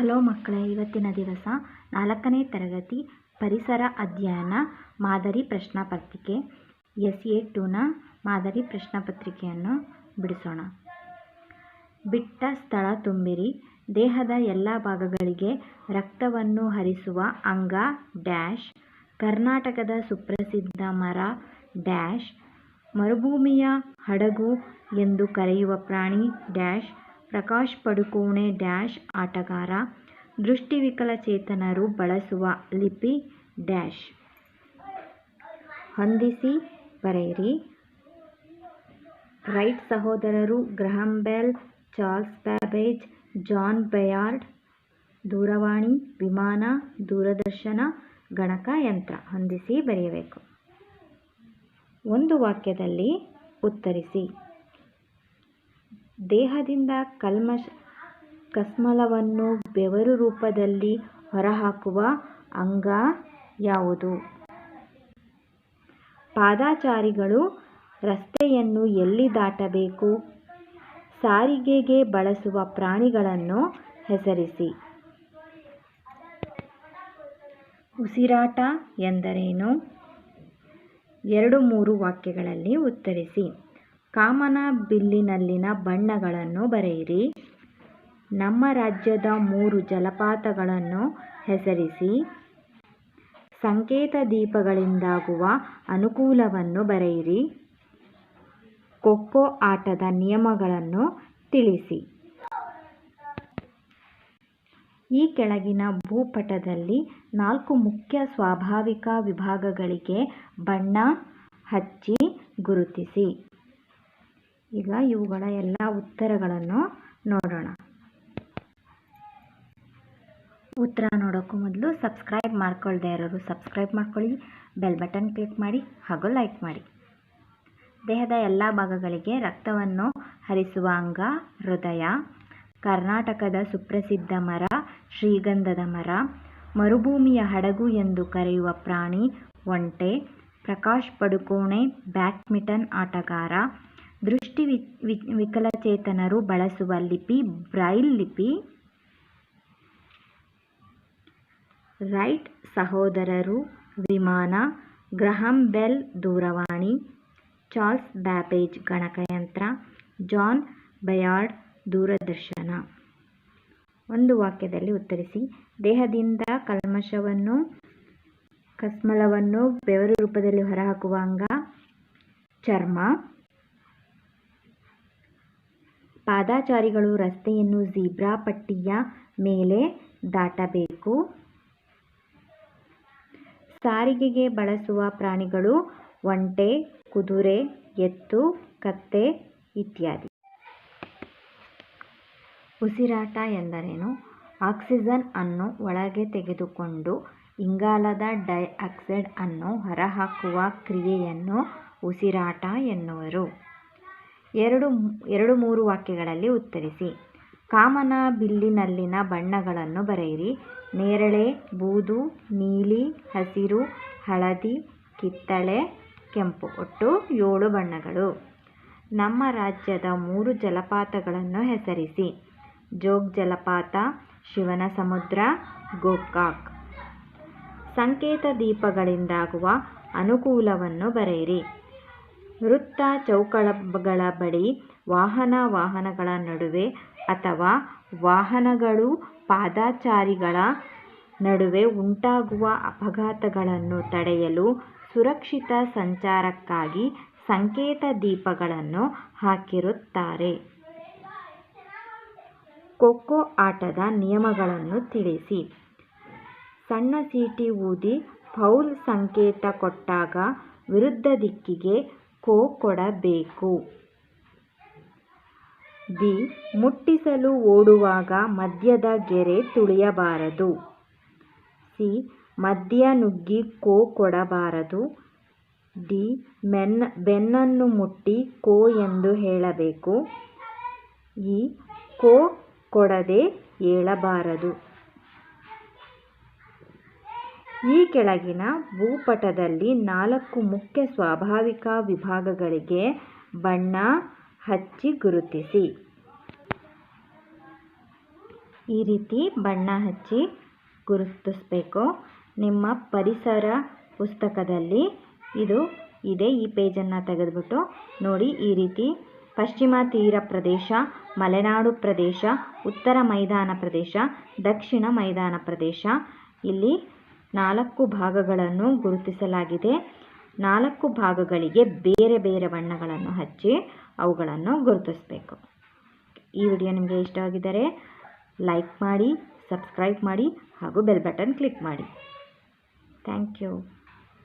Hello ಮಕ್ಕಳೇ, ಇವತ್ತಿನ ದಿವಸ ನಾಲ್ಕನೇ ತರಗತಿ ಪರಿಸರ ಅಧ್ಯಯನ ಮಾದರಿ ಪ್ರಶ್ನಾಪತ್ರಿಕೆ ಎಸ್ ಎ ಟೂನ ಮಾದರಿ ಪ್ರಶ್ನಾಪತ್ರಿಕೆಯನ್ನು ಬಿಡಿಸೋಣ. ಬಿಟ್ಟ ಸ್ಥಳ ತುಂಬಿರಿ, ದೇಹದ ಎಲ್ಲ ಭಾಗಗಳಿಗೆ ರಕ್ತವನ್ನು ಹರಿಸುವ ಅಂಗ ಡ್ಯಾಶ್, ಕರ್ನಾಟಕದ ಸುಪ್ರಸಿದ್ಧ ಮರ ಡ್ಯಾಶ್, ಮರುಭೂಮಿಯ ಹಡಗು ಎಂದು ಕರೆಯುವ ಪ್ರಾಣಿ ಡ್ಯಾಶ್ ಪ್ರಕಾಶ್ ಪಡುಕೋಣೆ ಡ್ಯಾಶ್ ಆಟಗಾರ, ದೃಷ್ಟಿವಿಕಲಚೇತನರು ಬಳಸುವ ಲಿಪಿ ಡ್ಯಾಶ್. ಹೊಂದಿಸಿ ಬರೆಯಿರಿ. ರೈಟ್ ಸಹೋದರರು Graham Bell, Charles Babbage, John Baird, ದೂರವಾಣಿ, ವಿಮಾನ, ದೂರದರ್ಶನ, ಗಣಕ ಯಂತ್ರ ಹೊಂದಿಸಿ ಬರೆಯಬೇಕು. ಒಂದು ವಾಕ್ಯದಲ್ಲಿ ಉತ್ತರಿಸಿ. ದೇಹದಿಂದ ಕಲ್ಮಶ ಕಸ್ಮಲವನ್ನು ಬೆವರು ರೂಪದಲ್ಲಿ ಹೊರಹಾಕುವ ಅಂಗ ಯಾವುದು? ಪಾದಚಾರಿಗಳು ರಸ್ತೆಯನ್ನು ಎಲ್ಲಿ ದಾಟಬೇಕು? ಸಾರಿಗೆಗೆ ಬಳಸುವ ಪ್ರಾಣಿಗಳನ್ನು ಹೆಸರಿಸಿ. ಉಸಿರಾಟ ಎಂದರೇನು? ಎರಡು ಮೂರು ವಾಕ್ಯಗಳಲ್ಲಿ ಉತ್ತರಿಸಿ. ಕಾಮನ ಬಿಲ್ಲಿನಲ್ಲಿನ ಬಣ್ಣಗಳನ್ನು ಬರೆಯಿರಿ. ನಮ್ಮ ರಾಜ್ಯದ ಮೂರು ಜಲಪಾತಗಳನ್ನು ಹೆಸರಿಸಿ. ಸಂಕೇತ ದೀಪಗಳಿಂದಾಗುವ ಅನುಕೂಲವನ್ನು ಬರೆಯಿರಿ. ಖೋಖೋ ಆಟದ ನಿಯಮಗಳನ್ನು ತಿಳಿಸಿ. ಈ ಕೆಳಗಿನ ಭೂಪಟದಲ್ಲಿ ನಾಲ್ಕು ಮುಖ್ಯ ಸ್ವಾಭಾವಿಕ ವಿಭಾಗಗಳಿಗೆ ಬಣ್ಣ ಹಚ್ಚಿ ಗುರುತಿಸಿ. ಈಗ ಇವುಗಳ ಎಲ್ಲ ಉತ್ತರಗಳನ್ನು ನೋಡೋಣ. ಉತ್ತರ ನೋಡೋಕ್ಕೂ ಮೊದಲು ಸಬ್ಸ್ಕ್ರೈಬ್ ಮಾಡ್ಕೊಳ್ದೆ ಇರೋರು ಸಬ್ಸ್ಕ್ರೈಬ್ ಮಾಡ್ಕೊಳ್ಳಿ, ಬೆಲ್ ಬಟನ್ ಕ್ಲಿಕ್ ಮಾಡಿ, ಹಾಗೂ ಲೈಕ್ ಮಾಡಿ. ದೇಹದ ಎಲ್ಲ ಭಾಗಗಳಿಗೆ ರಕ್ತವನ್ನು ಹರಿಸುವ ಅಂಗ, ಹೃದಯ, ಕರ್ನಾಟಕದ ಸುಪ್ರಸಿದ್ಧ ಮರ, ಶ್ರೀಗಂಧದ ಮರ, ಮರುಭೂಮಿಯ ಹಡಗು ಎಂದು ಕರೆಯುವ ಪ್ರಾಣಿ, ಒಂಟೆ, ಪ್ರಕಾಶ್ ಪಡುಕೋಣೆ, ಬ್ಯಾಡ್ಮಿಂಟನ್ ಆಟಗಾರ ದೃಷ್ಟಿ ವಿಕಲಚೇತನರು ಬಳಸುವ ಲಿಪಿ, ಬ್ರೈಲ್ ಲಿಪಿ. ರೈಟ್ ಸಹೋದರರು, ವಿಮಾನ, ಗ್ರಹಂ ಬೆಲ್ ದೂರವಾಣಿ, ಚಾರ್ಲ್ಸ್ ಬ್ಯಾಬೇಜ್ ಗಣಕಯಂತ್ರ, ಜಾನ್ ಬಯಾರ್ಡ್ ದೂರದರ್ಶನ. ಒಂದು ವಾಕ್ಯದಲ್ಲಿ ಉತ್ತರಿಸಿ, ದೇಹದಿಂದ ಕಲ್ಮಶವನ್ನು, ಕಸ್ಮಲವನ್ನು ಬೆವರು ರೂಪದಲ್ಲಿ ಹೊರಹಾಕುವ ಅಂಗ, ಚರ್ಮ. ಪಾದಚಾರಿಗಳು ರಸ್ತೆಯನ್ನು ಝೀಬ್ರಾ ಪಟ್ಟಿಯ ಮೇಲೆ ದಾಟಬೇಕು. ಸಾರಿಗೆಗೆ ಬಳಸುವ ಪ್ರಾಣಿಗಳು ಒಂಟೆ, ಕುದುರೆ, ಎತ್ತು, ಕತ್ತೆ ಇತ್ಯಾದಿ. ಉಸಿರಾಟ ಎಂದರೇನು? ಆಕ್ಸಿಜನ್ ಅನ್ನು ಒಳಗೆ ತೆಗೆದುಕೊಂಡು ಇಂಗಾಲದ ಡೈಆಕ್ಸೈಡ್ ಅನ್ನು ಹೊರಹಾಕುವ ಕ್ರಿಯೆಯನ್ನು ಉಸಿರಾಟ ಎನ್ನುವರು. ಎರಡು ಎರಡು ಮೂರು ವಾಕ್ಯಗಳಲ್ಲಿ ಉತ್ತರಿಸಿ. ಕಾಮನ ಬಿಲ್ಲಿನಲ್ಲಿನ ಬಣ್ಣಗಳನ್ನು ಬರೆಯಿರಿ. ನೇರಳೆ, ಬೂದು, ನೀಲಿ, ಹಸಿರು, ಹಳದಿ, ಕಿತ್ತಳೆ, ಕೆಂಪು. ಒಟ್ಟು ಏಳು ಬಣ್ಣಗಳು. ನಮ್ಮ ರಾಜ್ಯದ ಮೂರು ಜಲಪಾತಗಳನ್ನು ಹೆಸರಿಸಿ. ಜೋಗ್ ಜಲಪಾತ, ಶಿವನ ಸಮುದ್ರ, ಗೋಕಾಕ್. ಸಂಕೇತ ದೀಪಗಳಿಂದಾಗುವ ಅನುಕೂಲವನ್ನು ಬರೆಯಿರಿ. ವೃತ್ತ ಚೌಕಗಳ ಬಳಿ ವಾಹನ ವಾಹನಗಳ ನಡುವೆ ಅಥವಾ ವಾಹನಗಳು ಪಾದಚಾರಿಗಳ ನಡುವೆ ಉಂಟಾಗುವ ಅಪಘಾತಗಳನ್ನು ತಡೆಯಲು ಸುರಕ್ಷಿತ ಸಂಚಾರಕ್ಕಾಗಿ ಸಂಕೇತ ದೀಪಗಳನ್ನು ಹಾಕಿರುತ್ತಾರೆ. ಖೋಖೋ ಆಟದ ನಿಯಮಗಳನ್ನು ತಿಳಿಸಿ. ಸಣ್ಣ ಸೀಟಿ ಊದಿ ಫೌಲ್ ಸಂಕೇತ ಕೊಟ್ಟಾಗ ವಿರುದ್ಧ ದಿಕ್ಕಿಗೆ ಖೋ ಕೊಡಬೇಕು. ಬಿ ಮುಟ್ಟಿಸಲು ಓಡುವಾಗ ಮಧ್ಯದ ಗೆರೆ ತುಳಿಯಬಾರದು. ಸಿ ಮಧ್ಯ ನುಗ್ಗಿ ಕೋ ಕೊಡಬಾರದು. ಡಿ ಮೆನ್ ಬೆನ್ನನ್ನು ಮುಟ್ಟಿ ಕೋ ಎಂದು ಹೇಳಬೇಕು. ಇ ಕೋ ಕೊಡದೆ ಏಳಬಾರದು. ಈ ಕೆಳಗಿನ ಭೂಪಟದಲ್ಲಿ ನಾಲ್ಕು ಮುಖ್ಯ ಸ್ವಾಭಾವಿಕ ವಿಭಾಗಗಳಿಗೆ ಬಣ್ಣ ಹಚ್ಚಿ ಗುರುತಿಸಿ. ಈ ರೀತಿ ಬಣ್ಣ ಹಚ್ಚಿ ಗುರುತಿಸ್ಬೇಕು. ನಿಮ್ಮ ಪರಿಸರ ಪುಸ್ತಕದಲ್ಲಿ ಇದು ಇದೆ. ಈ ಪೇಜನ್ನು ತೆಗೆದುಬಿಟ್ಟು ನೋಡಿ ಈ ರೀತಿ. ಪಶ್ಚಿಮ ತೀರ ಪ್ರದೇಶ, ಮಲೆನಾಡು ಪ್ರದೇಶ, ಉತ್ತರ ಮೈದಾನ ಪ್ರದೇಶ, ದಕ್ಷಿಣ ಮೈದಾನ ಪ್ರದೇಶ. ಇಲ್ಲಿ ನಾಲ್ಕು ಭಾಗಗಳನ್ನು ಗುರುತಿಸಲಾಗಿದೆ. ನಾಲ್ಕು ಭಾಗಗಳಿಗೆ ಬೇರೆ ಬೇರೆ ಬಣ್ಣಗಳನ್ನು ಹಚ್ಚಿ ಅವುಗಳನ್ನು ಗುರುತಿಸಬೇಕು. ಈ ವಿಡಿಯೋ ನಿಮಗೆ ಇಷ್ಟವಾಗಿದ್ದರೆ ಲೈಕ್ ಮಾಡಿ, ಸಬ್ಸ್ಕ್ರೈಬ್ ಮಾಡಿ ಹಾಗೂ ಬೆಲ್ ಬಟನ್ ಕ್ಲಿಕ್ ಮಾಡಿ. Thank you.